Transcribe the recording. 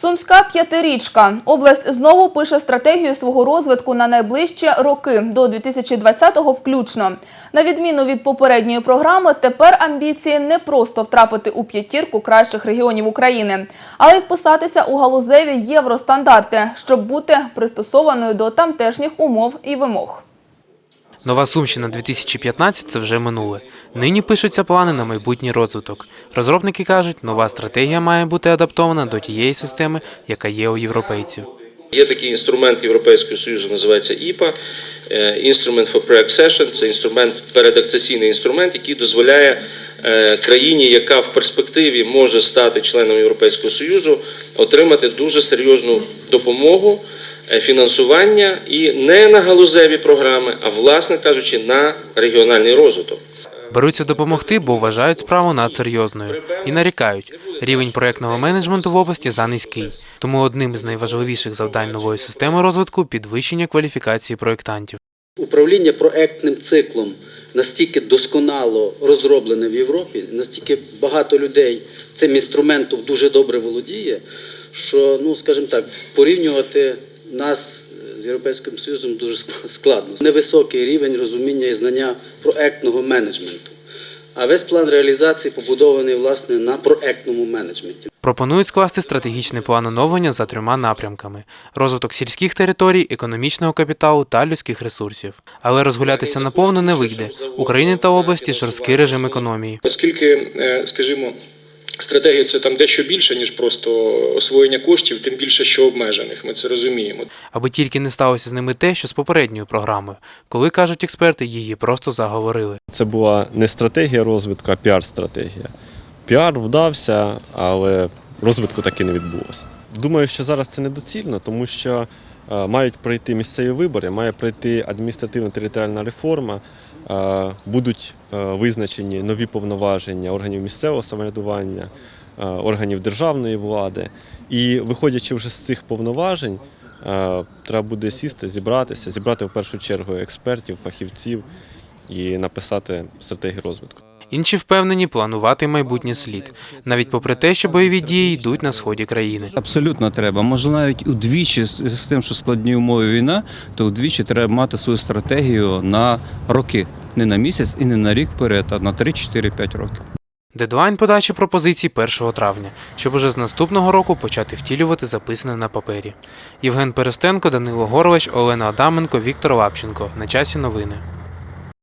Сумська п'ятирічка. Область знову пише стратегію свого розвитку на найближчі роки до 2020-го включно. На відміну від попередньої програми, тепер амбіції не просто втрапити у п'ятірку кращих регіонів України, але й вписатися у галузеві євростандарти, щоб бути пристосованою до тамтешніх умов і вимог. Нова Сумщина 2015 – це вже минуле. Нині пишуться плани на майбутній розвиток. Розробники кажуть, нова стратегія має бути адаптована до тієї системи, яка є у європейців. Є такий інструмент Європейського Союзу, називається ІПА, Instrument for Pre-Accession. Це інструмент, передакцесійний інструмент, який дозволяє е, країні, яка в перспективі може стати членом Європейського Союзу, отримати дуже серйозну допомогу, фінансування і не на галузеві програми, а власне кажучи, на регіональний розвиток. Беруться допомогти, бо вважають справу надсерйозною. І нарікають, рівень проєктного менеджменту в області занизький. Тому одним з найважливіших завдань нової системи розвитку – підвищення кваліфікації проєктантів. Управління проектним циклом настільки досконало розроблене в Європі, настільки багато людей цим інструментом дуже добре володіє, що, ну, скажімо так, порівнювати нас з Європейським Союзом дуже ск- складно. Невисокий рівень розуміння і знання проектного менеджменту. А весь план реалізації побудований власне на проектному менеджменті. Пропонують скласти стратегічний план оновлення за трьома напрямками: розвиток сільських територій, економічного капіталу та людських ресурсів. Але розгулятися наповну не вийде. У країни та області жорсткий режим економії. Оскільки, е, скажімо, стратегія це там дещо більше, ніж просто освоєння коштів, тим більше що обмежених. Ми це розуміємо. Аби тільки не сталося з ними те, що з попередньою програмою, коли кажуть експерти, її просто заговорили. Це була не стратегія розвитку, а піар-стратегія. Піар вдався, але розвитку таки не відбулося. Думаю, що зараз це недоцільно, тому що е, мають пройти місцеві вибори, має пройти адміністративно-територіальна реформа, будуть е, визначені нові повноваження органів місцевого самоврядування, е, органів державної влади. І виходячи вже з цих повноважень, е, треба буде сісти, зібратися, зібрати в першу чергу експертів, фахівців і написати стратегію розвитку. Інші впевнені планувати майбутнє слід, навіть попри те, що бойові дії йдуть на сході країни. Абсолютно треба. Може, навіть удвічі з тим, що складні умови війна, то вдвічі треба мати свою стратегію на роки, не на місяць і не на рік вперед, а на 3-4-5 років. Дедлайн подачі пропозицій 1 травня, щоб уже з наступного року почати втілювати записане на папері. Євген Перестенко, Данило Горович, Олена Адаменко, Віктор Лапченко. На часі новини.